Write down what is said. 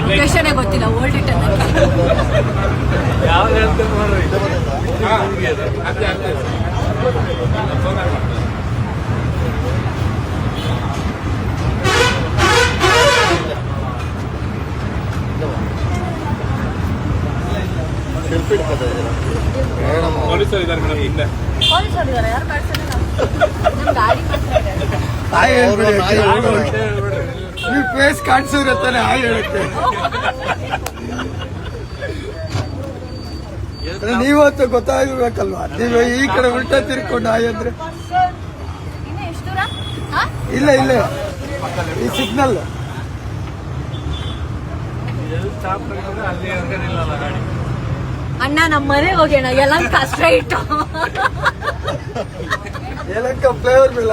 Location ಗೊತ್ತಿಲ್ಲ old it ಯಾವ್ದು ನೋಡ್ರಿ ಪೊಲೀಸರು ಇದ್ದಾರೆ ಮೇಡಮ್ ಹಿಂದೆ ಪೊಲೀಸ್ ಇದ್ದಾರೆ ಯಾರು ನಮ್ಮ ಗಾಡಿ ಮಾತ್ರ ಫೇಸ್ ಕಾಣಿಸಿದ್ರೆ ತಾನೆ ಹಾಗೆ ಹೇಳುತ್ತೆ ನೀವತ್ತು ಗೊತ್ತಾಗಿರ್ಬೇಕಲ್ವಾ? ನೀವು ಈ ಕಡೆ ಉಲ್ಟಾ ತಿರ್ಕೊಂಡು ಹಾಯ್ ಅಂದ್ರೆ? ಇಲ್ಲ ಇಲ್ಲ. ಈ ಸಿಗ್ನಲ್ ಅಣ್ಣ ನಮ್ಮ ಮನೆ ಹೋಗೋಣ ಎಲ್ಲಂಕ ಸ್ಟ್ರೈಟ್ ಏನಕ್ಕ ಫ್ಲೇವರ್ ಬಿಲ್